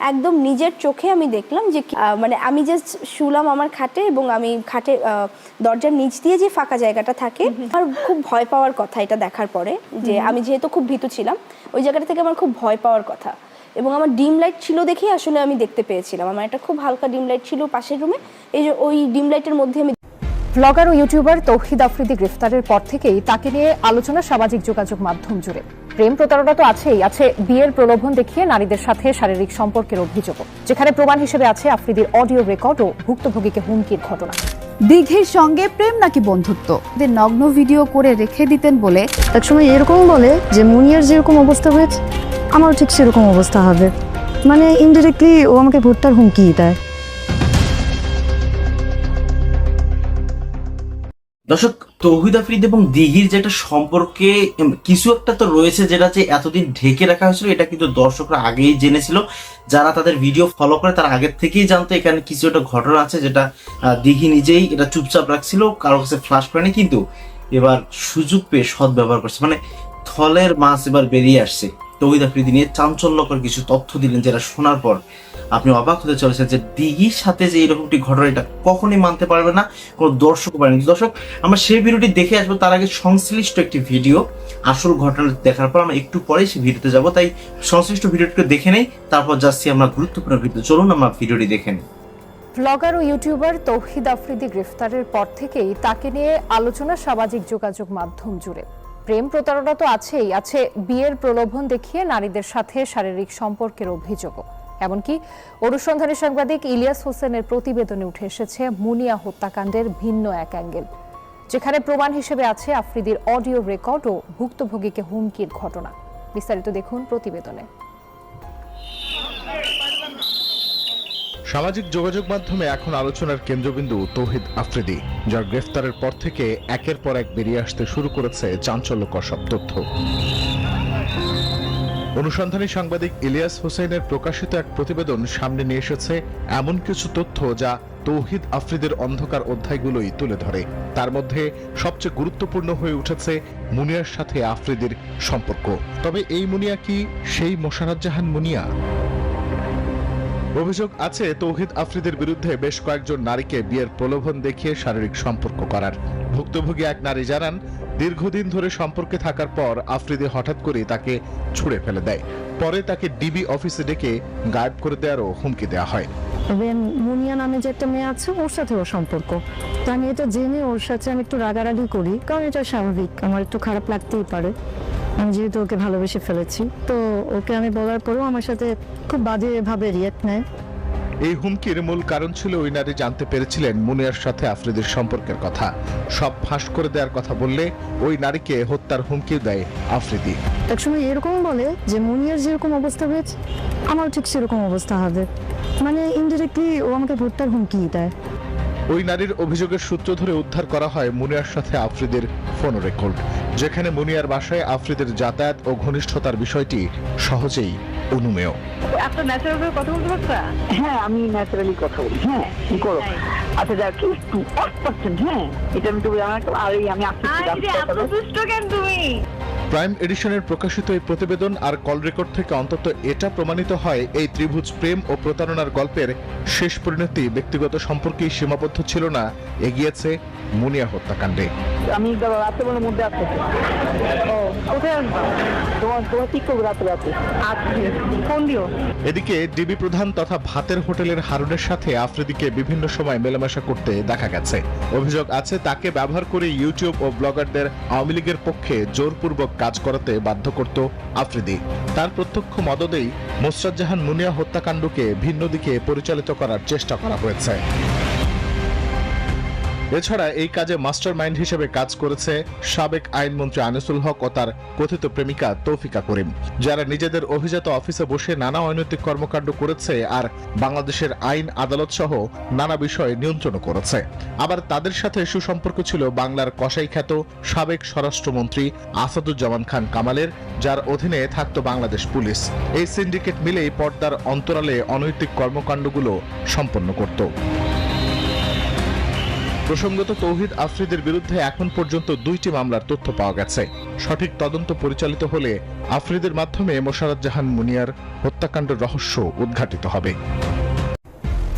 একদম নিজের চোখে আমি দেখলাম যে মানে আমি জাস্ট শুলাম আমার খাটে এবং আমি খাটে দরজার নিচ দিয়ে যে ফাঁকা জায়গাটা থাকে আমার খুব ভয় পাওয়ার কথা এটা দেখার পরে যে আমি যেহেতু খুব ভীতু ছিলাম ওই জায়গাটা থেকে আমার খুব ভয় পাওয়ার কথা। এবং আমার ডিম লাইট ছিল দেখেই আসলে আমি দেখতে পেয়েছিলাম। আমার একটা খুব হালকা ডিম লাইট ছিল পাশের রুমে এই যে ওই ডিম লাইটের মধ্যে আমি ব্লগার ও ইউটিউবার তৌহিদ আফ্রিদি গ্রেফতারের পর থেকেই তাকে নিয়ে আলোচনা সামাজিক যোগাযোগ মাধ্যম জুড়ে। প্রেম প্রতারণা তো আছেই। আছে বিয়ের প্রলোভন দেখিয়ে নারীদের সাথে শারীরিক সম্পর্কের অভিযোগ যেখানে প্রমাণ হিসেবে আছে আফ্রিদির অডিও রেকর্ড ও ভুক্তভোগীকে হুমকির ঘটনা। দীঘির সঙ্গে প্রেম নাকি বন্ধুত্ব? নগ্ন ভিডিও করে রেখে দিতেন বলে এক সময় এরকম বলে যে মুনিয়ার যেরকম অবস্থা হয়েছে আমারও ঠিক সেরকম অবস্থা হবে। মানে ইনডিরেক্টলি ও আমাকে ভুট্টার হুমকি দেয়। দর্শক তৌহিদ আফ্রিদ এবং দিঘির যে একটা সম্পর্কে কিছু একটা তো রয়েছে যেটা যে এতদিন ঢেকে রাখা হয়েছিল, এটা কিন্তু দর্শকরা আগেই জেনেছিল। যারা তাদের ভিডিও ফলো করে, তারা আগের থেকেই জানতো, এখানে কিছু একটা ঘটনা আছে যেটা দিঘি নিজেই এটা চুপচাপ রাখছিল কারও কাছে ফ্লাশ করেনি, কিন্তু এবার সুযোগ পেয়ে সৎ ব্যবহার করছে। মানে থলের মাছ এবার বেরিয়ে আসছে। তৌহিদ আফ্রিদি নিয়ে চাঞ্চল্যকর কিছু তথ্য দিলেন, যেটা শোনার পর আপনি অবাক হতে চলেছেন যে দিঘির সাথে যে এরকম একটি ঘটনা, এটা কখনোই মানতে পারবে না, কোনো দর্শক পারেনি দর্শক, আমরা সেই ভিডিওটি দেখে আসব, তার আগে সংশ্লিষ্ট একটি ভিডিও, আসল ঘটনা দেখার পর আমরা একটু পরে সেই ভিডিওতে যাব। তাই সংশ্লিষ্ট ভিডিওটিকে দেখে নেই, তারপর যাচ্ছি আমরা গুরুত্বপূর্ণ ভিডিও চলুন আমরা ভিডিওটি দেখে নিই। ব্লগার ও ইউটিউবার তৌহিদ আফ্রিদি গ্রেফতারের পর থেকেই তাকে নিয়ে আলোচনা, সামাজিক যোগাযোগ মাধ্যম জুড়ে। প্রেম প্রতারণা তো আছেই, আছে বিয়ের প্রলোভন দেখিয়ে নারীদের সাথে শারীরিক সম্পর্কের অভিযোগও। এমনকি অনুসন্ধানী সাংবাদিক ইলিয়াস হোসেনের প্রতিবেদনে উঠে এসেছে মুনিয়া হত্যাকাণ্ডের ভিন্ন এক অ্যাঙ্গেল, যেখানে প্রমাণ হিসেবে আছে আফ্রিদির অডিও রেকর্ড ও ভুক্তভোগীকে হুমকির ঘটনা। বিস্তারিত দেখুন প্রতিবেদনে। সামাজিক যোগাযোগ মাধ্যমে এখন আলোচনার কেন্দ্রবিন্দু তৌহিদ আফ্রিদি, যার গ্রেফতারের পর থেকে একের পর এক বেরিয়ে আসতে শুরু করেছে চাঞ্চল্যকর সব তথ্য। অনুসন্ধানী সাংবাদিক ইলিয়াস হোসেনের প্রকাশিত এক প্রতিবেদন সামনে নিয়ে এসেছে এমন কিছু তথ্য যা তৌহিদ আফ্রিদের অন্ধকার অধ্যায়গুলোই তুলে ধরে। তার মধ্যে সবচেয়ে গুরুত্বপূর্ণ হয়ে উঠেছে মুনিয়ার সাথে আফ্রিদের সম্পর্ক। তবে এই মুনিয়া কি সেই মোশারাজ জাহান মুনিয়া? অভিযোগ আছে, তৌহিদ আফ্রিদের বিরুদ্ধে বেশ কয়েকজন নারীকে বিয়ের প্রলোভন দেখিয়ে শারীরিক সম্পর্ক করার। ভুক্তভোগী এক নারী জানান, দীর্ঘদিন ধরে সম্পর্কে থাকার পর আফ্রিদি হঠাৎ করে তাকে ছুঁড়ে ফেলে দেয়। পরে তাকে ডিবি অফিসে ডেকে গায়েব করে দেওয়ারও হুমকি দেওয়া হয়। মুনিয়া নামে যে একটা মেয়ে আছে, ওর সাথে ওর সম্পর্ক। তো আমি এটা জেনে ওর সাথে আমি একটু রাগারাগি করি, কারণ এটা স্বাভাবিক। আমার একটু খারাপ লাগতেই পারে। আমি যেহেতু ওকে ভালোবেসে ফেলেছি তো ওকে আমি বলার পরেও আমার সাথে খুব বাজে ভাবে রিয়েক্ট নেয়। এই হুমকির মূল কারণ ছিল ওই নারী জানতে পেরেছিলেন মুনিয়ার সাথে আফ্রিদির সম্পর্কের কথা। সব ফাঁস করে দেওয়ার কথা বললে ওই নারীকে হত্যার হুমকি দেয় আফ্রিদি। একসময় এরকম বলে যে মুনিয়ার যেরকম অবস্থা হয়েছে আমারও ঠিক সেরকম অবস্থা হবে। মানে ইনডিরেক্টলি ও আমাকে ভুট্টার হুমকি দেয়। ওই নারীর অভিযোগের সূত্র ধরে উদ্ধার করা হয় মুনিয়ার সাথে আফ্রিদের ফোন রেকর্ড যেখানে মুনিয়ার বাসায় আফ্রিদের যাতায়াত ও ঘনিষ্ঠতার বিষয়টি সহজেই অনুমেয়। আপনার ন্যাচারাল কথা বলতে পারছা হ্যাঁ আমি ন্যাচারালি কথা বলি। হ্যাঁ কি করো? আচ্ছা যাক একটু এক পার্সেন্ট হ্যাঁ এটা আমি তো আমার আর আমি কেন তুমি? প্রাইম এডিশনের প্রকাশিত এই প্রতিবেদন আর কল রেকর্ড থেকে অন্তত এটা প্রমাণিত হয় এই ত্রিভুজ প্রেম ও প্রতারণার গল্পের শেষ পরিণতি ব্যক্তিগত সম্পর্কেই সীমাবদ্ধ ছিল না এগিয়েছে মুনিয়া হত্যাকাণ্ডে। আমি রাত্রেবেলার মধ্যে আসতেছি এদিকে ডিবি প্রধান তথা ভাতের হোটেলের হারুনের সাথে আফ্রিদিকে বিভিন্ন সময় মেলামেশা করতে দেখা গেছে। অভিযোগ আছে তাকে ব্যবহার করে ইউটিউব ও ব্লগারদের আওয়ামী লীগের পক্ষে জোরপূর্বক কাজ করাতে বাধ্য করত আফ্রিদি। তার প্রত্যক্ষ মদদেই মোসরাত জাহান মুনিয়া হত্যাকাণ্ডকে ভিন্ন দিকে পরিচালিত করার চেষ্টা করা হয়েছে। এছাড়া এই কাজে মাস্টার মাইন্ড হিসেবে কাজ করেছে সাবেক আইনমন্ত্রী আনিসুল হক ও তার কথিত প্রেমিকা তৌফিকা করিম। যারা নিজেদের অভিজাত অফিসে বসে নানা অনৈতিক কর্মকাণ্ড করেছে আর বাংলাদেশের আইন আদালত সহ নানা বিষয়ে নিয়ন্ত্রণ করেছে। আবার তাদের সাথে সুসম্পর্ক ছিল বাংলার কসাই খ্যাত সাবেক স্বরাষ্ট্রমন্ত্রী আসাদুজ্জামান খান কামালের, যার অধীনে থাকত বাংলাদেশ পুলিশ। এই সিন্ডিকেট মিলেই পর্দার অন্তরালে অনৈতিক কর্মকাণ্ডগুলো সম্পন্ন করত। প্রসঙ্গত তৌহিদ আফ্রিদের বিরুদ্ধে এখন পর্যন্ত দুইটি মামলার তথ্য পাওয়া গেছে। সঠিক তদন্ত পরিচালিত হলে আফ্রিদের মাধ্যমে মোশাররত জাহান মুনিয়ার হত্যাকাণ্ডের রহস্য উদ্ঘাটিত হবে।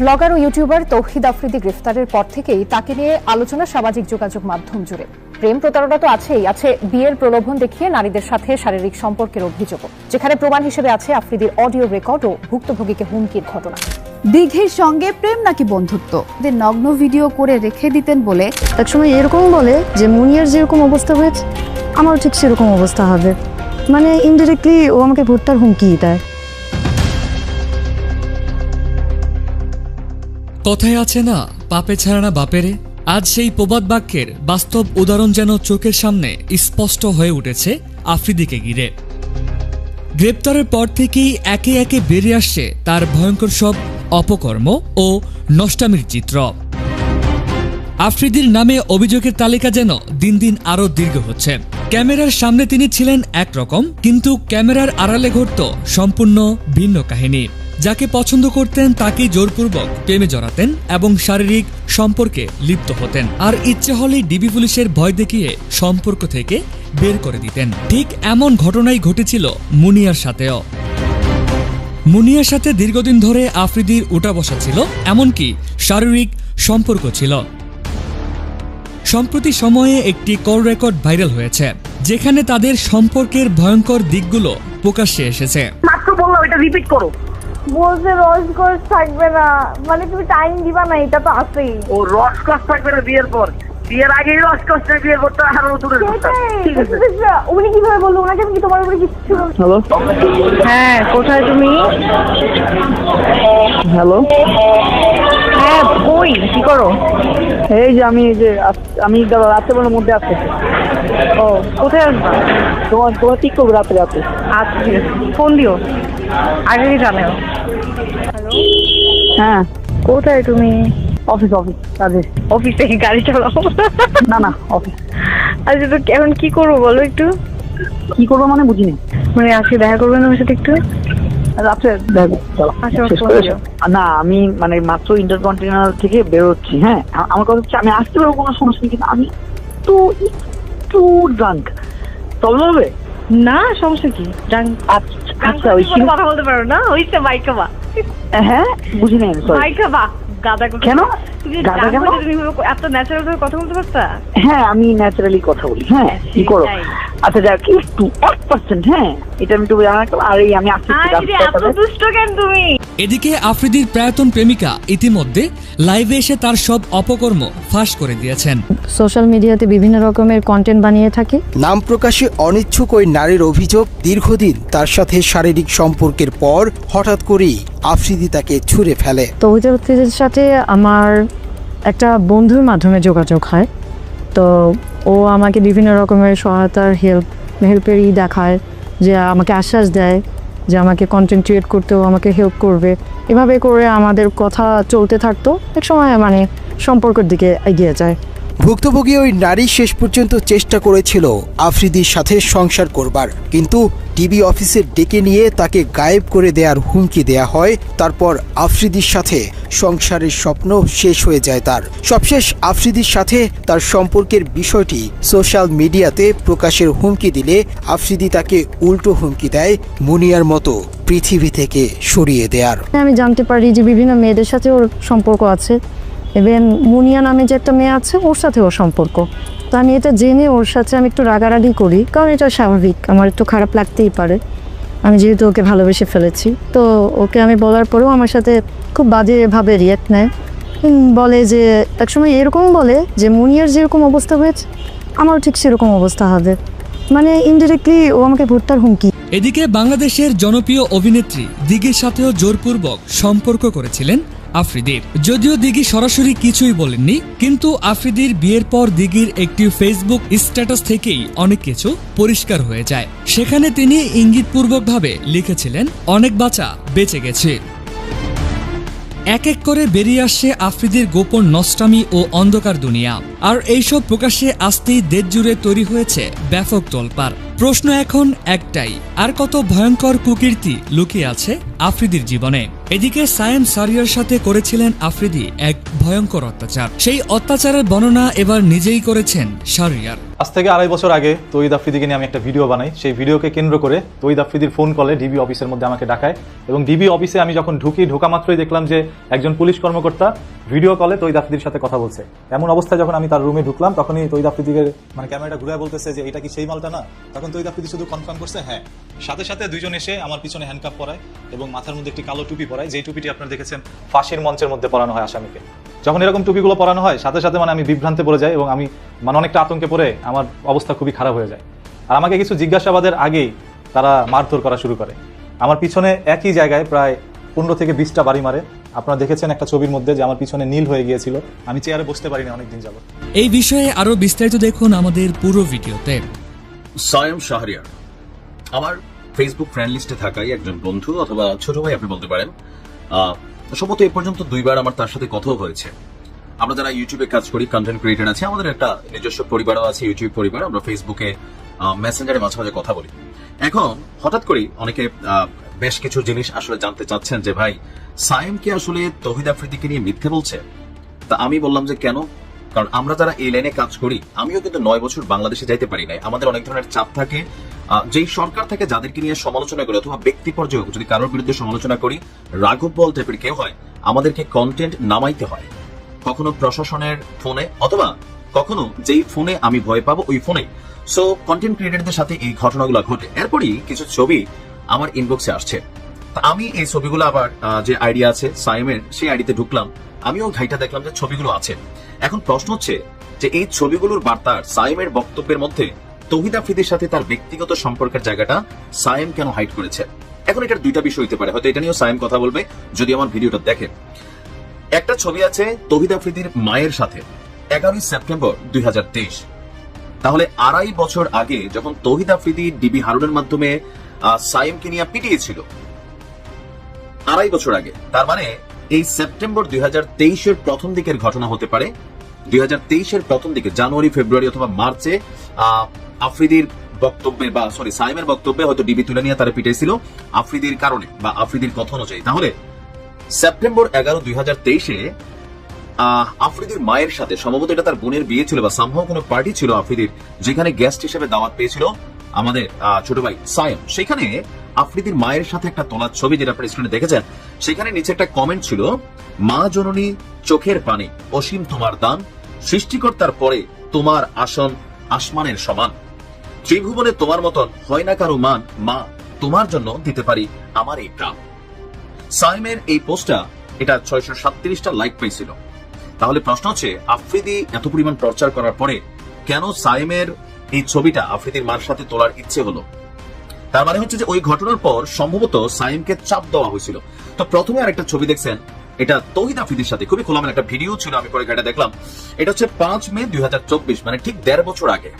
ব্লগার ও ইউটিউবার তৌহিদ আফ্রিদি গ্রেফতারের পর থেকেই তাকে নিয়ে আলোচনা সামাজিক যোগাযোগ মাধ্যম জুড়ে। প্রেম প্রতারণা তো আছেই, আছে বিয়ের প্রলোভন দেখিয়ে নারীদের সাথে শারীরিক সম্পর্কের অভিযোগ যেখানে প্রমাণ হিসেবে আছে আফ্রিদির অডিও রেকর্ড ও ভুক্তভোগীকে হুমকির ঘটনা। দিঘির সঙ্গে প্রেম নাকি বন্ধুত্ব? নগ্ন ভিডিও করে রেখে দিতেন বলে একসময় এরকম বলে যে মুনিয়ার যেরকম অবস্থা হয়েছে আমারও ঠিক সেরকম অবস্থা হবে। মানে ইনডিরেক্টলি ও আমাকে ভর্তার হুমকি দেয়। কথায় আছে না পাপে ছাড়া না বাপেরে আজ সেই প্রবাদ বাক্যের বাস্তব উদাহরণ যেন চোখের সামনে স্পষ্ট হয়ে উঠেছে আফ্রিদিকে ঘিরে। গ্রেপ্তারের পর থেকেই একে একে বেরিয়ে আসছে তার ভয়ঙ্কর সব অপকর্ম ও নষ্টামির চিত্র। আফ্রিদির নামে অভিযোগের তালিকা যেন দিন দিন আরও দীর্ঘ হচ্ছে। ক্যামেরার সামনে তিনি ছিলেন একরকম, কিন্তু ক্যামেরার আড়ালে ঘটত সম্পূর্ণ ভিন্ন কাহিনী। যাকে পছন্দ করতেন তাকেই জোরপূর্বক প্রেমে জড়াতেন এবং শারীরিক সম্পর্কে লিপ্ত হতেন। আর ইচ্ছে হলেই ডিবি পুলিশের ভয় দেখিয়ে সম্পর্ক থেকে বের করে দিতেন। ঠিক এমন ঘটনাই ঘটেছিল মুনিয়ার সাথেও। মুনিয়ার সাথে দীর্ঘদিন ধরে আফ্রিদির উঠা বসা ছিল এমনকি শারীরিক সম্পর্ক ছিল। সম্প্রতি সময়ে একটি কল রেকর্ড ভাইরাল হয়েছে যেখানে তাদের সম্পর্কের ভয়ঙ্কর দিকগুলো প্রকাশ্যে এসেছে। মাত্র বললাম এটা রিপিট করো। বলছে রসগোস থাকবে না। মানে তুমি টাইম দিবা না এটা তো আছেই। ও রস কস থাকবে না বিয়ের পর। বিয়ের আগেই রস কস না বিয়ের পর তো আরও ঠিক আছে। উনি কীভাবে বলল? ওনাকে কি তোমার উপরে কিচ্ছু হ্যালো? হ্যাঁ কোথায় তুমি? হ্যালো? হ্যাঁ কই? কি করো? এই যে আমি এই যে আমি রাত্রেবেলার মধ্যে আসছি ও কোথায় আসবা তোমার তোমার ঠিক করব রাত্রে রাত্রে। আচ্ছা ঠিক আছে। ফোন দিও। আগে জানাও? হ্যাঁ। কোথায় তুমি? অফিস অফিস কাজে। অফিস থেকে গাড়ি চালাও। না না অফিস আচ্ছা তো এখন কি করব বলো একটু? কি করব মানে বুঝিনি। মানে আজকে দেখা করবেন আমার সাথে একটু? রাত্রে আচ্ছা, না আমি মানে মাত্র ইন্টারকন্টিনেন্টাল থেকে বেরোচ্ছি হ্যাঁ? আমার কথা হচ্ছে আমি আসতে পারব কোনো সমস্যা নেই কিন্তু আমি একটু একটু ড্রাঙ্ক তবে হবে না সমস্যা কি? ড্রাঙ্ক আচ্ছা আচ্ছা ওই কথা বলতে পারো না? ওইটা মাইকা বা হ্যাঁ বুঝি নাই সরি মাইকা বা গাদা কেন? গাদা কেন? এত ন্যাচারাল ভাবে কথা বলতে পারতা? হ্যাঁ আমি ন্যাচারালি কথা বলি। হ্যাঁ কি করো? আচ্ছা যাক একটু এক পার্সেন্ট হ্যাঁ এটা আমি একটু জানা আর এই আমি আসছি দুষ্ট কেন তুমি? এদিকে আফ্রিদির প্রায়তন প্রেমিকা ইতিমধ্যে লাইভে এসে তার সব অপকর্ম ফাঁস করে দিয়েছেন। সোশ্যাল মিডিয়াতে বিভিন্ন রকমের কন্টেন্ট বানিয়ে থাকি। নাম প্রকাশে অনিচ্ছুক ওই নারীর অভিযোগ দীর্ঘদিন তার সাথে শারীরিক সম্পর্কের পর হঠাৎ করেই আফ্রিদি তাকে ছুঁড়ে ফেলে। তৌহিদের সাথে আমার একটা বন্ধুর মাধ্যমে যোগাযোগ হয়। তো ও আমাকে বিভিন্ন রকমের সহায়তার হেল্প হেল্পেরই দেখায় যে আমাকে আশ্বাস দেয়। যে আমাকে কন্টেন্ট ক্রিয়েট করতেও আমাকে হেল্প করবে। এভাবে করে আমাদের কথা চলতে থাকতো। এক সময় মানে সম্পর্কের দিকে এগিয়ে যায়। ভুক্তভোগী ওই নারী শেষ পর্যন্ত চেষ্টা করেছিল আফ্রিদির সাথে সংসার করবার। কিন্তু টিভি অফিসে ডেকে নিয়ে তাকে গায়েব করে দেওয়ার হুমকি দেয়া হয়। তারপর আফ্রিদির সাথে সংসারের স্বপ্ন শেষ হয়ে যায় তার। সবশেষ আফ্রিদির সাথে তার সম্পর্কের বিষয়টি সোশ্যাল মিডিয়াতে প্রকাশের হুমকি দিলে আফ্রিদি তাকে উল্টো হুমকি দেয় মুনিয়ার মতো পৃথিবী থেকে সরিয়ে দেয়ার। আমি জানতে পারি যে বিভিন্ন মেয়েদের সাথে ওর সম্পর্ক আছে। ইভেন মুনিয়া নামে যে একটা মেয়ে আছে, ওর সাথে ওর সম্পর্ক। তো আমি এটা জেনে ওর সাথে আমি একটু রাগারাগি করি, কারণ এটা স্বাভাবিক। আমার একটু খারাপ লাগতেই পারে। আমি যেহেতু ওকে ভালোবেসে ফেলেছি, তো ওকে আমি বলার পরেও আমার সাথে খুব বাজেভাবে রিয়াক্ট নেয়। বলে যে, একসময় এরকম বলে যে, মুনিয়ার যেরকম অবস্থা হয়েছে, আমারও ঠিক সেরকম অবস্থা হবে। মানে ইনডিরেক্টলি ও আমাকে ভর্তার হুমকি। এদিকে বাংলাদেশের জনপ্রিয় অভিনেত্রী দিঘির সাথেও জোরপূর্বক সম্পর্ক করেছিলেন আফ্রিদি। যদিও দিঘি সরাসরি কিছুই বলেননি, কিন্তু আফ্রিদির বিয়ের পর দিঘির একটি ফেসবুক স্ট্যাটাস থেকেই অনেক কিছু পরিষ্কার হয়ে যায়। সেখানে তিনি ইঙ্গিতপূর্বকভাবে লিখেছিলেন, অনেক বাচ্চা বেঁচে গেছে। এক এক করে বেরিয়ে আসছে আফ্রিদির গোপন নষ্টামি ও অন্ধকার দুনিয়া। আর এইসব প্রকাশ্যে আসতেই দেশ জুড়ে তৈরি হয়েছে ব্যাপক তোলপাড়। প্রশ্ন এখন একটাই, আর কত ভয়ঙ্কর কুকীর্তি লুকিয়ে আছে আফ্রিদির জীবনে? এদিকে সায়েম সারিয়ার সাথে করেছিলেন আফ্রিদি এক ভয়ঙ্কর অত্যাচার। সেই অত্যাচারের বর্ণনা এবার নিজেই করেছেন সারিয়ার। আজ থেকে আড়াই বছর আগে তৈদ আফ্রিদিকে নিয়ে আমি একটা ভিডিও বানাই। সেই ভিডিওকে কেন্দ্র করে তৈদ আফ্রিদির ফোন কলে ডিবি অফিসের মধ্যে আমাকে ডাকায় এবং ডিবি অফিসে আমি যখন ঢুকি, ঢোকা মাত্রই দেখলাম যে একজন পুলিশ কর্মকর্তা ভিডিও কলে তৈদ আফ্রিদির সাথে কথা বলছে। এমন অবস্থায় যখন আমি তার রুমে ঢুকলাম, তখনই তৈদ আফ্রিদিকে মানে ক্যামেরাটা ঘুরে বলতেছে যে, এটা কি সেই মালটা না? তখন তৈদ আফ্রিদি শুধু কনফার্ম করছে হ্যাঁ। সাথে সাথে দুইজন এসে আমার পিছনে হ্যান্ডকাপ পরায় এবং মাথার মধ্যে একটি কালো টুপি পরায়। যেই টুপিটি আপনারা দেখেছেন, ফাঁসির মঞ্চের মধ্যে পরানো হয় আসামিকে। যখন এরকম টুপিগুলো পরানো হয় সাথে সাথে মানে আমি বিভ্রান্তে পড়ে যাই এবং আমি মানে অনেকটা আতঙ্কে পড়ে আমার অবস্থা খুবই খারাপ হয়ে যায়। আর আমাকে কিছু জিজ্ঞাসাবাদের আগেই তারা মারধর করা শুরু করে। আমার পিছনে একই জায়গায় প্রায় পনেরো থেকে বিশটা বাড়ি মারে। আপনারা দেখেছেন একটা ছবির মধ্যে যে আমার পিছনে নীল হয়ে গিয়েছিল। আমি চেয়ারে বসতে পারিনি অনেকদিন যাবত এই বিষয়ে আরও বিস্তারিত দেখুন আমাদের পুরো ভিডিওতে। সায়ম শাহরিয়ার আমার ফেসবুক ফ্রেন্ড লিস্টে থাকাই একজন বন্ধু অথবা ছোট ভাই আপনি বলতে পারেন। আহ, সম্ভবত এ পর্যন্ত দুইবার আমার তার সাথে কথাও হয়েছে। আমরা যারা ইউটিউবে কাজ করি কন্টেন্ট ক্রিয়েটার আছে, আমাদের একটা নিজস্ব পরিবারও আছে ইউটিউব পরিবার। আমরা ফেসবুকে মেসেঞ্জারে মাঝে মাঝে কথা বলি। এখন, হঠাৎ করেই অনেকে বেশ কিছু জিনিস আসলে জানতে চাচ্ছেন যে, ভাই, সায়েম কি আসলে তহিদ আফ্রিদিকে নিয়ে মিথ্যে বলছে? তা আমি বললাম যে, কেন? কারণ আমরা যারা এই লাইনে কাজ করি, আমিও কিন্তু নয় বছর বাংলাদেশে যাইতে পারি নাই। আমাদের অনেক ধরনের চাপ থাকে যেই সরকার থেকে যাদেরকে নিয়ে সমালোচনা করি অথবা ব্যক্তি পর্যায়ে যদি কারোর বিরুদ্ধে সমালোচনা করি, রাঘব বল টাইপের কেউ হয়, আমাদেরকে কন্টেন্ট নামাইতে হয়। কখনো প্রশাসনের ফোনে অথবা কখনো যেই ফোনে আমি ভয় পাবো, ওই ফোনে সো কন্টেন্ট ক্রিয়েটারদের সাথে এই ঘটনাগুলো ঘটে। এরপরই কিছু ছবি আমার ইনবক্সে আসছে। আমি এই ছবিগুলো আবার যে আইডিয়া আছে সাইমের সেই আইডিতে ঢুকলাম। আমিও ঘাইটা দেখলাম যে ছবিগুলো আছে। এখন প্রশ্ন হচ্ছে যে এই ছবিগুলোর বার্তার সাইমের বক্তব্যের মধ্যে তহিদ আফ্রিদির সাথে তার ব্যক্তিগত সম্পর্কের জায়গাটা সাইম কেন হাইড করেছে? এখন এটার দুইটা বিষয় হতে পারে। হয়তো এটা নিয়েও সাইম কথা বলবে যদি আমার ভিডিওটা দেখে একটা ছবি আছে তহিদ আফ্রিদির মায়ের সাথে এগারোই সেপ্টেম্বর দুই তাহলে আড়াই বছর আগে যখন তহিদ আফ্রিদি ডিবি হারুনের মাধ্যমে আহ, সাইমকে নিয়ে পিটিয়েছিল আড়াই বছর আগে তার মানে এই সেপ্টেম্বর দুই হাজার প্রথম দিকের ঘটনা হতে পারে দুই তেইশের প্রথম দিকে, জানুয়ারি, ফেব্রুয়ারি অথবা মার্চে আফ্রিদির বক্তব্যে বা সরি সাইমের বক্তব্যে হয়তো ডিবি তুলে নিয়ে তারা পিটাইছিল আফ্রিদির কারণে বা আফ্রিদির কথা অনুযায়ী। তাহলে, সেপ্টেম্বর এগারো, দুই হাজার তেইশে আফ্রিদির মায়ের সাথে, সম্ভবত এটা তার বোনের বিয়ে ছিল বা সম্ভব কোনো পার্টি ছিল আফ্রিদির, যেখানে গেস্ট হিসেবে দাওয়াত পেয়েছিল আমাদের ছোট ভাই সায়ম সেখানে আফ্রিদির মায়ের সাথে একটা তোলার ছবি যেটা আপনার স্ক্রিনে দেখেছেন, সেখানে নিচে একটা কমেন্ট ছিল, মা জননী চোখের পানি, অসীম তোমার দান সৃষ্টিকর্তার পরে তোমার আসন আসমানের সমান। ত্রিভুবনে তোমার মতন হয় না কারও মান, মা, তোমার জন্য দিতে পারি আমার এই প্রাণ। সাইমের এই পোস্টটা, এটা ছয়শো সাতত্রিশটা লাইক পেয়েছিল। তাহলে প্রশ্ন হচ্ছে, আফ্রিদি এত পরিমাণ টর্চার করার পরে কেন সাইমের এই ছবিটা আফ্রিদির মার সাথে তোলার ইচ্ছে হলো? তার মানে হচ্ছে যে ওই ঘটনার পর সম্ভবত সাইমকে চাপ দেওয়া হয়েছিল। তো প্রথমে আরেকটা ছবি দেখছেন এটা তহিদ আফ্রিদির সাথে খুবই খোলামেলা একটা ভিডিও ছিল, আমি পরে এটা দেখলাম। এটা হচ্ছে পাঁচ মে দুই মানে ঠিক দেড় বছর আগে।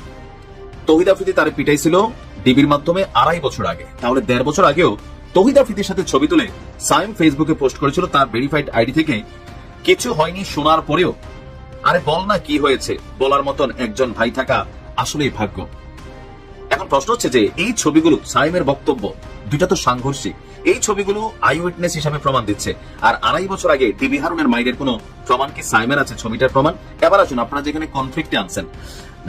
তহিদ আফ্রিদি তারে পিটাইছিল ডিবির মাধ্যমে আড়াই বছর আগে। তাহলে দেড় বছর আগেও তহিদ আফ্রিদির সাথে ছবি তুলে সাইম ফেসবুকে পোস্ট করেছিল তার ভেরিফাইড আইডি থেকে। কিছু হয়নি শোনার পরেও, আরে বল না কি হয়েছে, বলার মতন একজন ভাই থাকা আসলেই ভাগ্য। এখন প্রশ্ন হচ্ছে যে, এই ছবিগুলো সাইমের বক্তব্য, দুইটা তো সাংঘর্ষিক। এই ছবিগুলো আই উইটনেস হিসাবে প্রমাণ দিচ্ছে। আর আড়াই বছর আগে ডিবি হারুনের মাইরের কোনো প্রমাণ কি সাইমের আছে? ছবিটার প্রমাণ? এবার আসুন, আপনারা যেখানে কনফ্লিক্টে আনছেন।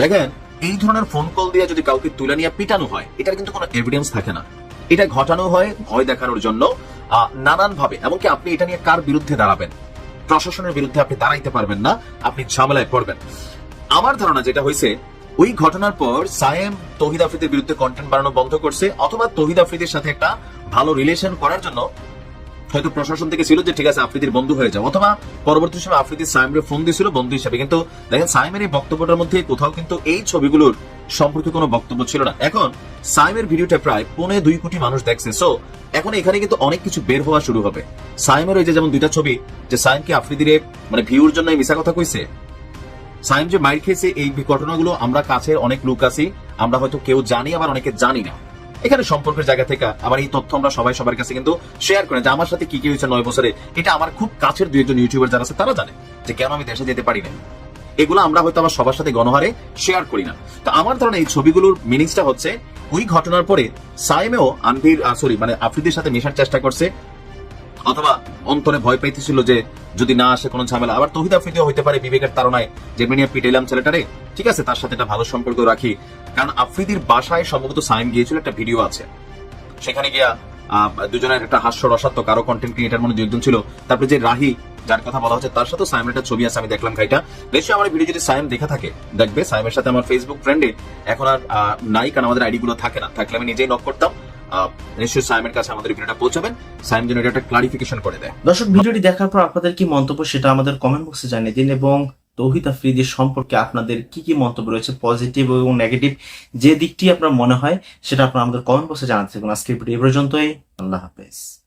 দেখেন, এই ধরনের ফোন কল দিয়ে যদি কাউকে তুলে নিয়ে পিটানো হয়, এটার কিন্তু কোনো এভিডেন্স থাকে না। এটা ঘটানো হয় ভয় দেখানোর জন্য নানান ভাবে এমনকি আপনি এটা নিয়ে কার বিরুদ্ধে দাঁড়াবেন? প্রশাসনের বিরুদ্ধে আপনি দাঁড়াইতে পারবেন না, আপনি ঝামেলায় পড়বেন। আমার ধারণা যেটা হয়েছে ওই ঘটনার পর সায়েম তহিদ আফ্রিদির বিরুদ্ধে কন্টেন্ট বানানো বন্ধ করছে, অথবা তহিদ আফ্রিদির সাথে একটা ভালো রিলেশন করার জন্য হয়তো প্রশাসন থেকে ছিল যে, ঠিক আছে, আফ্রিদির বন্ধু হয়ে যাও। অথবা পরবর্তী সময় আফ্রিদি সাইমরে ফোন দিয়েছিল বন্ধু হিসেবে। কিন্তু দেখেন সাইমের এই বক্তব্যটার মধ্যে কোথাও কিন্তু এই ছবিগুলোর সম্পর্কে কোনো বক্তব্য ছিল না। এখন সাইমের ভিডিওটা প্রায় পৌনে দুই কোটি মানুষ দেখছে। সো এখন এখানে কিন্তু অনেক কিছু বের হওয়া শুরু হবে। সাইমের ওই যে যেমন দুইটা ছবি, যে সাইমকে আফ্রিদিরে মানে ভিউর জন্য মিশা কথা কইছে সাইম যে মাইর খেয়েছে, এই ঘটনাগুলো আমরা কাছের অনেক লোক আছি, আমরা হয়তো কেউ জানি, আবার অনেকে জানি না। এখানে সম্পর্কের জায়গা থেকে আমার এই তথ্য আমরা সবাই সবার কাছে কিন্তু শেয়ার করেন যে আমার সাথে কি কি হয়েছে নয় বছরে, এটা আমার খুব কাছের দুই একজন ইউটিউবার যারা আছে, তারা জানে যে কেন আমি দেশে যেতে পারি না এগুলো আমরা হয়তো আমার সবার সাথে গণহারে শেয়ার করি না। তো আমার ধারণা এই ছবিগুলোর মিনিংসটা হচ্ছে, ওই ঘটনার পরে সাইমেও আনভির সরি মানে আফ্রিদির সাথে মেশার চেষ্টা করছে অথবা অন্তরে ভয় পাইতেছিল যে যদি না আসে কোনো ঝামেলা। আবার তহিদ আফ্রিদিও হইতে পারে বিবেকের তারনায় যে মিনিয়া পিটাইলাম ছেলেটারে। ঠিক আছে, তার সাথে একটা ভালো সম্পর্ক রাখি। কারণ আফ্রিদির বাসায় সম্ভবত সাইম গিয়েছিল, একটা ভিডিও আছে। সেখানে গিয়া দুজনের একটা হাস্য রসাত্মক আরও কন্টেন্ট ক্রিয়েটার মনে দুজন ছিল। তারপরে যে রাহি, যার কথা বলা হচ্ছে, তার সাথে সাইমের একটা ছবি আছে, আমি দেখলাম গাইটা। নিশ্চয়ই আমার ভিডিও যদি সাইম দেখা থাকে, দেখবে সাইমের সাথে আমার ফেসবুক ফ্রেন্ডে এখন আর নাই, কারণ আমাদের আইডি গুলো থাকে না। থাকলে আমি নিজেই নক করতাম। নিশ্চয়ই সাইমের কাছে আমাদের ভিডিওটা পৌঁছাবেন। সাইম যেন এটা একটা ক্লারিফিকেশন করে দেয়। দর্শক, ভিডিওটি দেখার পর আপনাদের কি মন্তব্য সেটা আমাদের কমেন্ট বক্সে জানিয়ে দিন এবং তৌহিদ আফ্রিদির সম্পর্কে আপনাদের কি কি মন্তব্য রয়েছে পজিটিভ এবং নেগেটিভ যে দিকটি আপনার মনে হয় সেটা আপনার আমাদের কমেন্ট বক্সে জানাতে থাকুন। আজকের ভিডিও পর্যন্তই। আল্লাহ হাফেজ।